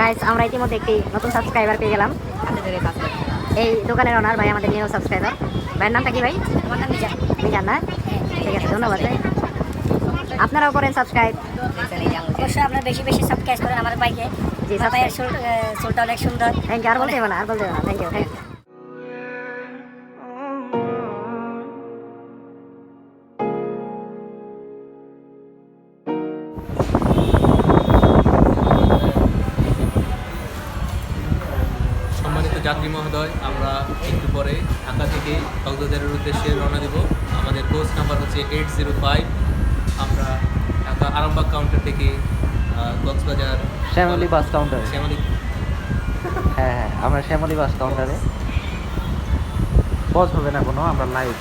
Guys আমরা ইতিমধ্যে একটি নতুন সাবস্ক্রাইবার পেয়ে গেলাম। এই দোকানের ওনার ভাই আমাদের নিউ সাবস্ক্রাইবার ভাইয়ের নামটা কি ভাই? আমার নাম মিজান মিজান না? ঠিক আছে ধন্যবাদ ভাই। আপনারাও করেন সাবস্ক্রাইব অবশ্যই আপনারা বেশি বেশি সাবস্ক্রাইব করেন আমার ভাইকে জি, subscribe। চুলটা অনেক সুন্দর। থ্যাংক ইউ আর বলতে হবে না আর বলতে হবে না। থ্যাংক ইউ যাত্রী মহোদয় আমরা একটু পরে ঢাকা থেকে কক্সবাজারের উদ্দেশ্যে রওনা দেব। আমাদের কোচ নাম্বার হচ্ছে এইট জিরো ফাইভ আমরা ঢাকা আরামবাগ কাউন্টার থেকে কক্সবাজার শ্যামলি বাস কাউন্টারে শ্যামলি হ্যাঁ হ্যাঁ আমরা শ্যামলি বাস কাউন্টারে পজ হবে না কোনো আমরা লাইভ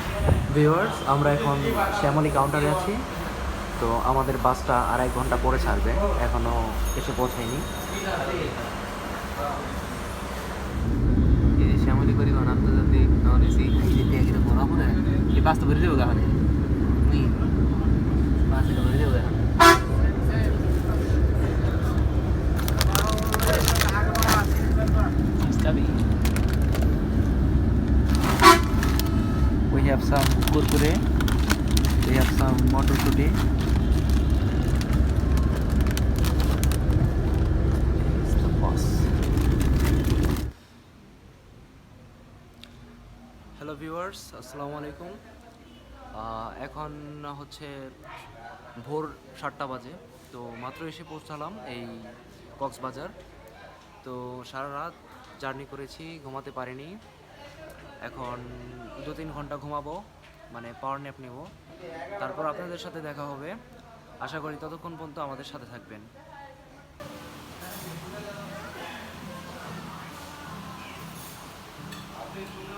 ভিউয়ার্স আমরা এখন শ্যামলি কাউন্টারে আছি। তো আমাদের বাসটা আড়াই ঘণ্টা পরে ছাড়বে এখনও এসে পৌঁছায়নি এই শ্যামলী পরিবহন আন্তর্জাতিক নন এসি এটা বড় করে এই বাস তো ভরে দেবো গাহানে তুই বাস এটা ভরে দেবো গাহানে যাবি We have some kurkure. We have some motor tutti. Viewers, আসসালামু আলাইকুম। এখন হচ্ছে ভোর সাতটা বাজে, তো মাত্র এসে পৌঁছালাম এই কক্সবাজার। তো সারা রাত জার্নি করেছি, ঘুমাতে পারিনি। এখন দু তিন ঘণ্টা ঘুমাবো মানে পাওয়ার ন্যাপ নেব। তারপর আপনাদের সাথে দেখা হবে। আশা করি ততক্ষণ পর্যন্ত আমাদের সাথে থাকবেন। Y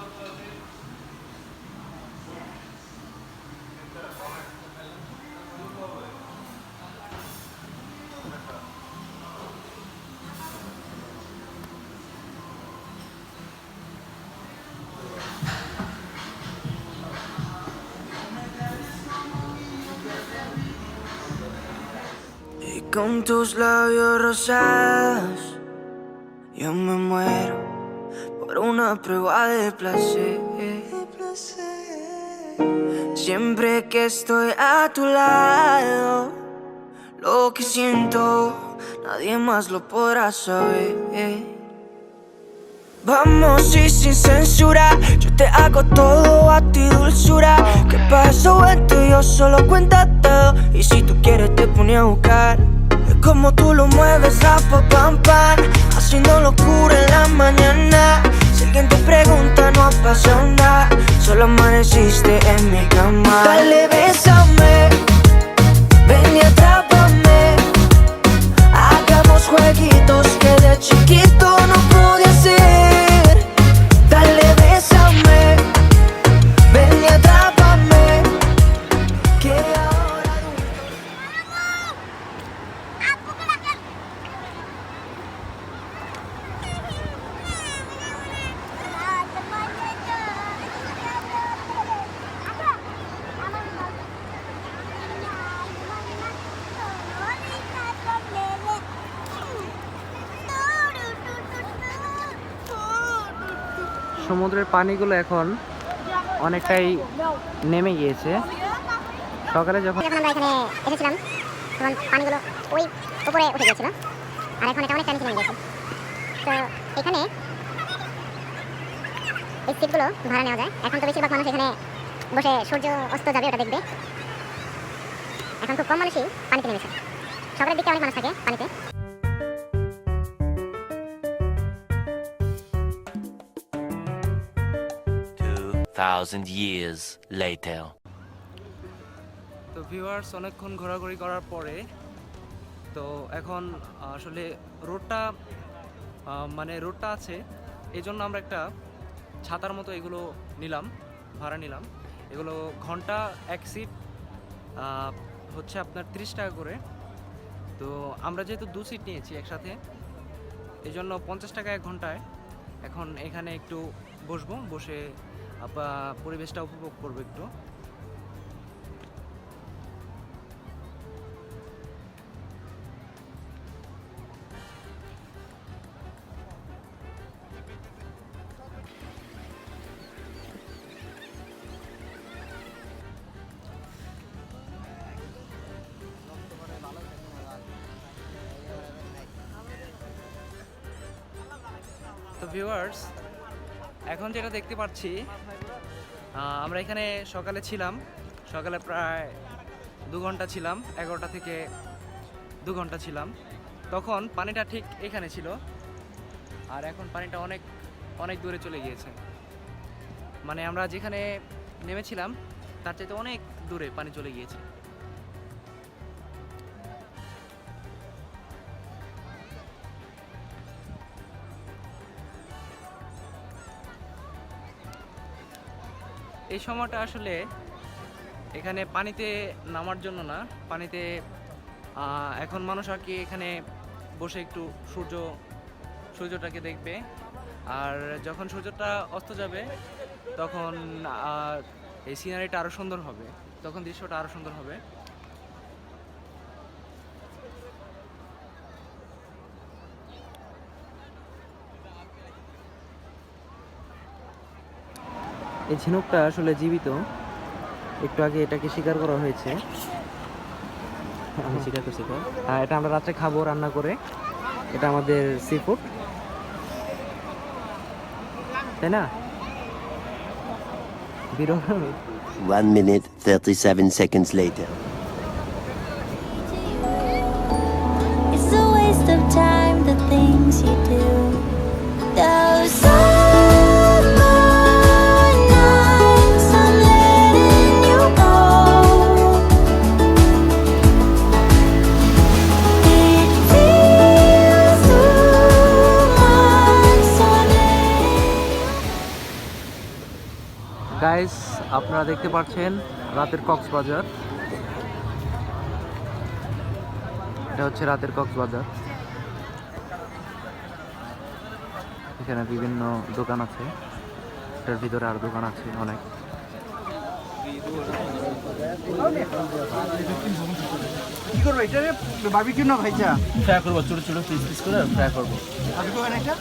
con tus labios rosados yo me muero por una prueba de placer. Siempre que estoy a tu lado, lo que siento nadie más lo podrá saber. Vamos y sin censura, yo te hago todo a ti dulzura. Que pasó entre yo solo cuenta todo. Y si tú quieres te pone a buscar. Como tú lo mueves, rapa, pam, pam. Haciendo locura en la mañana. Si alguien te pregunta, no nada. Solo amaneciste en mi cama. Dale, bésame. Ven y atrápame. Hagamos jueguitos que de chiquito no pude সমুদ্রের পানিগুলো এখন অনেকটাই নেমে গিয়েছে। সকালে যখন এখানে পানিগুলো উঠে আর এখন যায়। এখন এখানে বসে সূর্য অস্ত এখন খুব কম মানুষই পানিতে নেমেছে। সকালের দিকে অনেক মানুষ থাকে পানিতে। Thousand years later. তো ভিউয়ার্স অনেকক্ষণ ঘোরাঘুরি করার পরে, তো এখন, আসলে রোডটা মানে রোডটা আছে এই জন্য আমরা একটা ছাতার মতো এগুলো নিলাম, ভাড়া নিলাম। এগুলো ঘণ্টা এক সিট হচ্ছে আপনার তিরিশ টাকা করে। তো আমরা যেহেতু দু সিট নিয়েছি একসাথে এই জন্য পঞ্চাশ টাকা এক ঘন্টায়। এখন এখানে একটু বসবো, বসে পরিবেশটা উপভোগ করবে একটু। তো ভিউয়ার্স এখন যেটা দেখতে পাচ্ছি আমরা এখানে সকালে ছিলাম। সকালে প্রায় দু ঘণ্টা ছিলাম, এগারোটা থেকে দু ঘণ্টা ছিলাম। তখন পানিটা ঠিক এখানে ছিল। আর এখন পানিটা অনেক অনেক দূরে চলে গিয়েছে। মানে আমরা যেখানে নেমেছিলাম, তার চাইতে অনেক দূরে পানি চলে গিয়েছে। এই সময়টা আসলে এখানে পানিতে নামার জন্য না, পানিতে এখন মানুষ আর কি এখানে বসে একটু সূর্য, সূর্যটাকে দেখবে। আর যখন সূর্যটা অস্ত যাবে, তখন এই সিনারিটা আরও সুন্দর হবে, তখন দৃশ্যটা আরও সুন্দর হবে। এই ঝিনুকটা আসলে জীবিত। একটু আগে এটাকে শিকার করা হয়েছে। আমি শিকার করছি এটা আমরা রাত্রে খাব রান্না করে। এটা আমাদের সি ফুড তাই না? বিরল। 1 minute, 37 seconds later. আপনারা দেখতে পাচ্ছেন রাতের কক্সবাজার। এটা হচ্ছে রাতের কক্সবাজার। এখানে বিভিন্ন দোকান আছে। এটার ভিতরে আর দোকান আছে অনেক। কি করব? এটা বারবিকিউ না ভাইজা? ফ্রাই করব ছোট ছোট পিস পিস করে ফ্রাই করব। বারবিকিউ না এটা?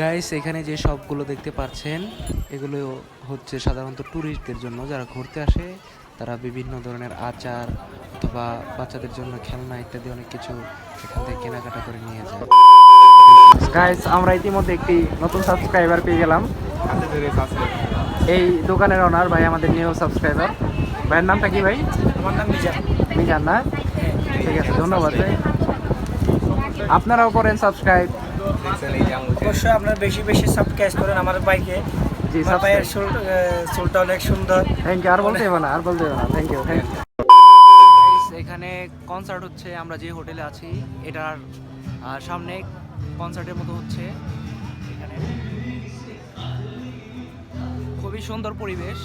গাইস এখানে যে সবগুলো দেখতে পাচ্ছেন এগুলো হচ্ছে সাধারণত ট্যুরিস্টদের জন্য যারা ঘুরতে আসে তারা বিভিন্ন ধরনের আচার অথবা বাচ্চাদের জন্য খেলনা ইত্যাদি অনেক কিছু এখান থেকে কেনাকাটা করে নিয়ে যায়। গাইস আমরা ইতিমধ্যে একটি নতুন সাবস্ক্রাইবার পেয়ে গেলাম। এই দোকানের অনার ভাই আমাদের নিউ সাবস্ক্রাইবার ভাইয়ের নামটা কি ভাই? আমার নাম মিজান। মিজান না? ঠিক আছে ধন্যবাদ ভাই। আপনারাও করেন সাবস্ক্রাইব। অবশ্যই আপনারা বেশি বেশি সাবস্ক্রাইব করেন আমার বাইকে জি সাবস্ক্রাইব চুলটা অনেক সুন্দর। থ্যাংক ইউ আর বলতে হবে না আর বলতে হবে না। থ্যাংক ইউ থ্যাংক এখানে কনসার্ট হচ্ছে আমরা যে হোটেলে আছি এটার সামনে কনসার্টের মতো হচ্ছে। এখানে। খুবই সুন্দর পরিবেশ।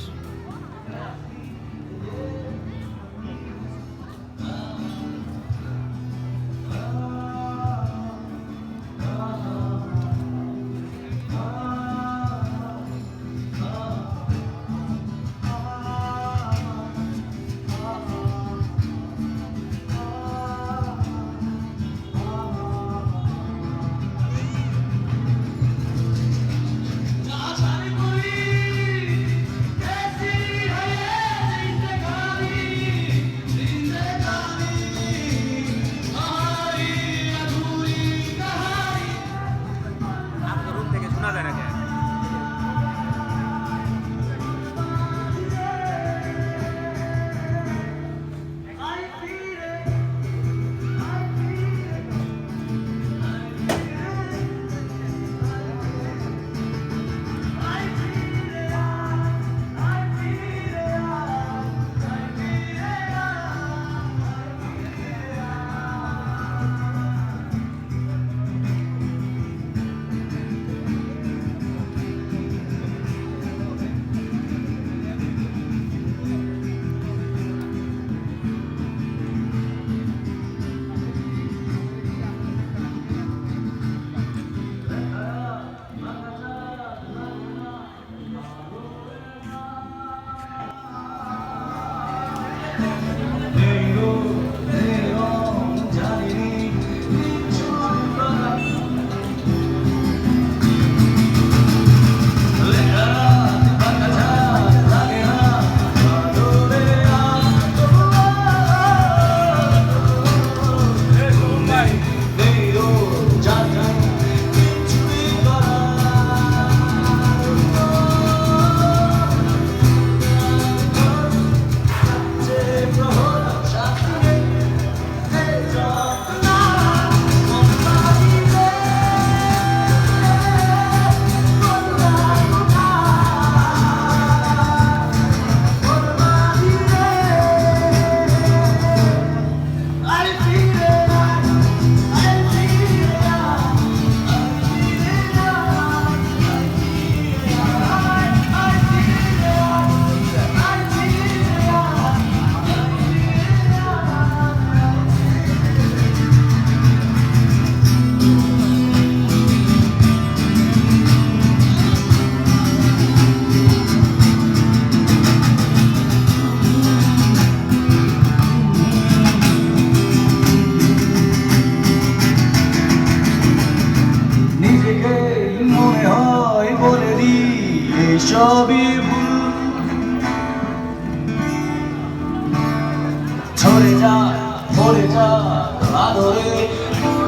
adorei.